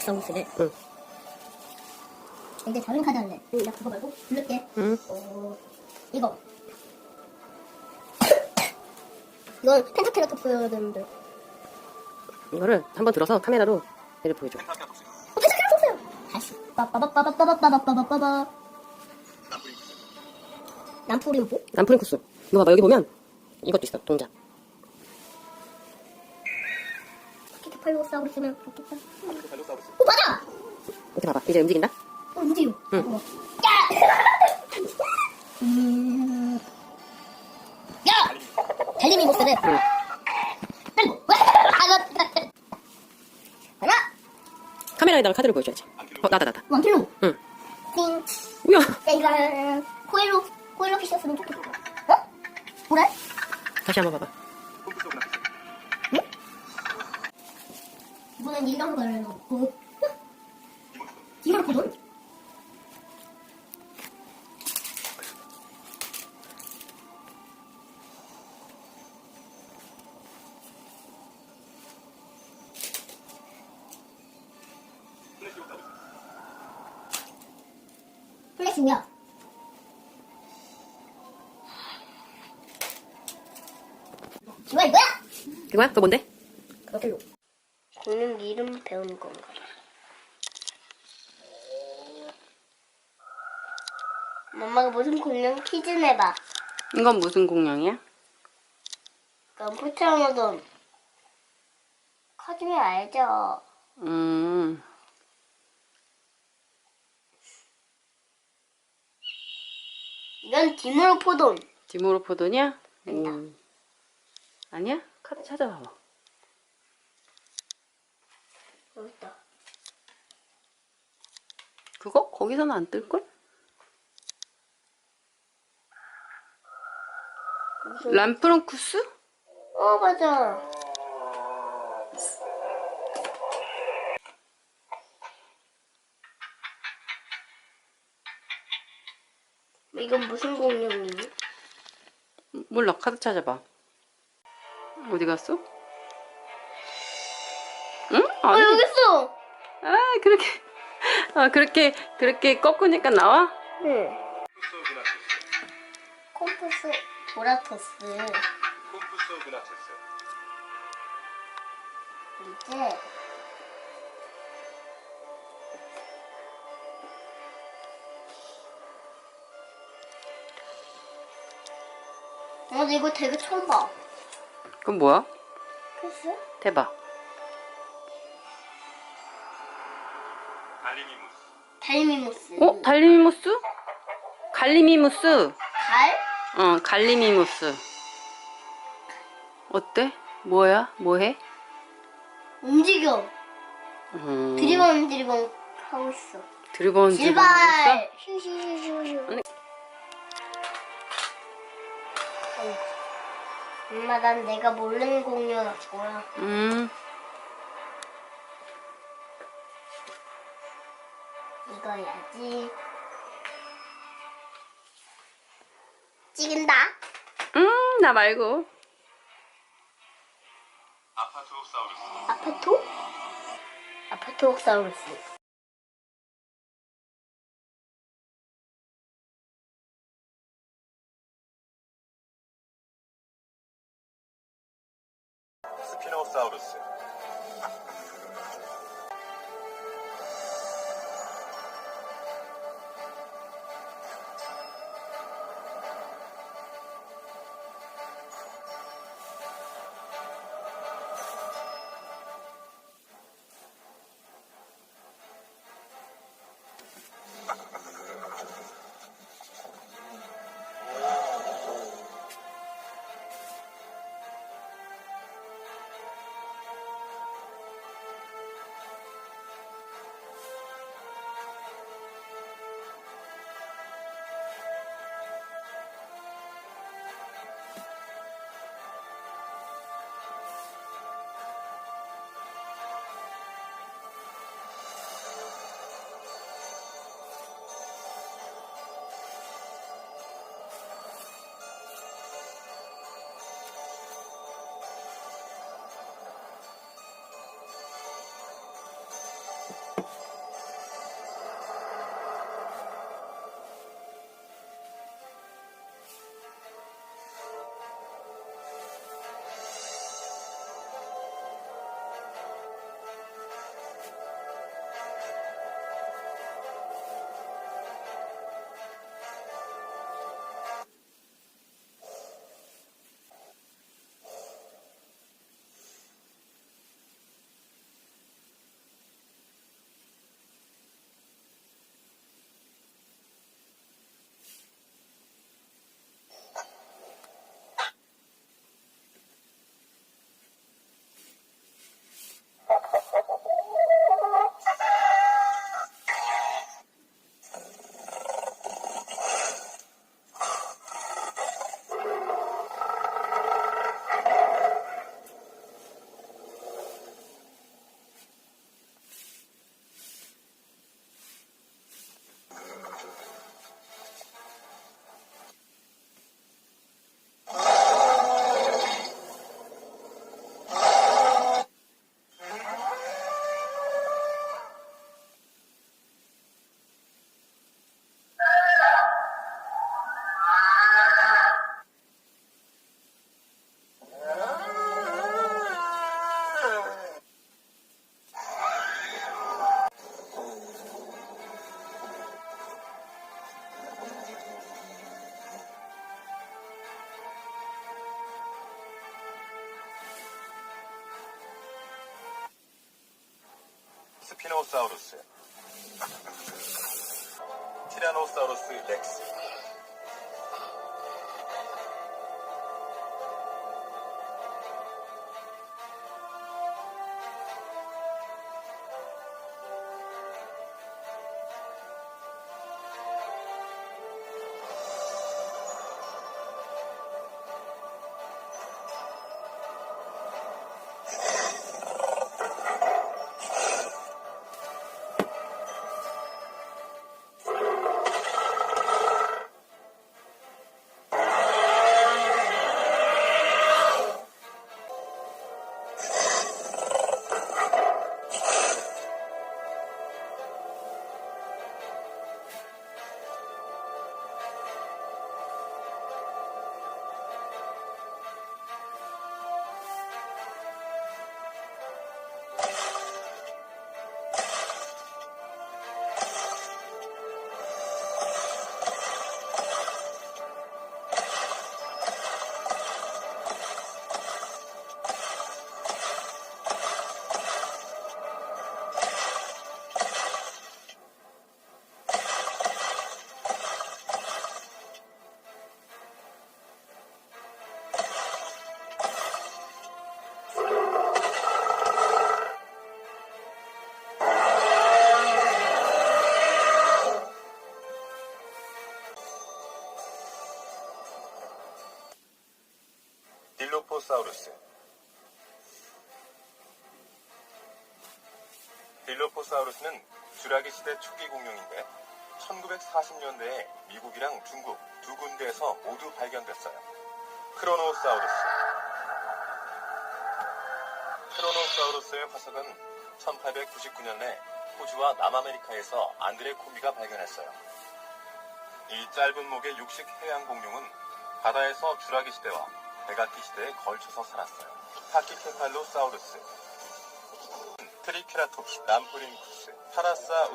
싸우시네. 응. 이제 다른 카드 할래. 응. 나 그거 말고 블랙게. 응. 어, 이거. 이건 펜타케라토프였는데. 이거를 한번 들어서 카메라로 얘를 보여줘. 펜타케라토스. 어, 다시. 빠빠바빠바빠바빠바빠바빠. 남프림포? 남프림 코스. 이거 봐봐 여기 보면 이것도 있어 동작. 키키팔로사우루스면 좋겠다. 어, 맞아! 이렇게 봐봐. 이제 움직인다? 어, 무지요. 응. 어. 야! 음. 야! 달림이. 응. 아, 나. 하나, 카메라에다가 카드를 보여줘야지. 어, 나다, 나다. 원킬로. 응. 띵. 우야! 땡글. 코엘로, 코엘로 피셨으면 좋겠다. 어? 뭐래? 다시 한번 봐봐. 이번엔 이런 걸 넣고. 이걸 거든? 플래시 뭐야? 뭐야 이거야? 그거야? 그거 뭔데? 그렇게요. 배우는 건가? 엄마가 무슨 공룡 퀴즈 내봐. 이건 무슨 공룡이야? 그럼 포트라노돈. 커지면 알죠. 음. 이건 디모로포돈. 디모로포돈이야? 음. 아니야? 카드 찾아봐봐. 여기 있다. 그거? 거기서는 안 뜰걸? 무슨- 람프롱쿠스? 어 맞아. 이건 무슨 공룡이니? 몰라, 카드 찾아봐. 어디 갔어? 응? 어 아니. 여기 있어. 아, 그렇게, 아, 그렇게, 그렇게 꺾으니까 나와? 응. 콤프스 도라토스 콤푸스 그나체스 이제 어, 근데 이거 되게 처음 봐. 그건 뭐야? 글쎄? 대박. 달미무스. 어? 달리미무스? 갈리미무스? 달? 어, 갈리미무스. 어때? 뭐야? 뭐해? 움직여. 음, 드리번 드리번 하고 있어. 드리번 드리번 하고 제발. 휴휴휴휴. 아니. 엄마 난 내가 모르는 공룡 거야. 있어? 음, 해야지. 찍은다. 음, 나 말고. 아파트로사우루스 아파토? 아파토옥사우루스. 스피노사우루스 스피노 딜로포사우루스는 쥬라기 시대 초기 공룡인데 1940년대에 미국이랑 중국 두 군데에서 모두 발견됐어요. 크로노사우루스 크로노사우루스의 화석은 1899년에 호주와 남아메리카에서 안드레 코비가 발견했어요. 이 짧은 목의 육식 해양 공룡은 바다에서 쥬라기 시대와 백악기 시대에 걸쳐서 살았어요. 파키케팔로사우루스, 트리케라톱스, 남프림쿠스, 파라사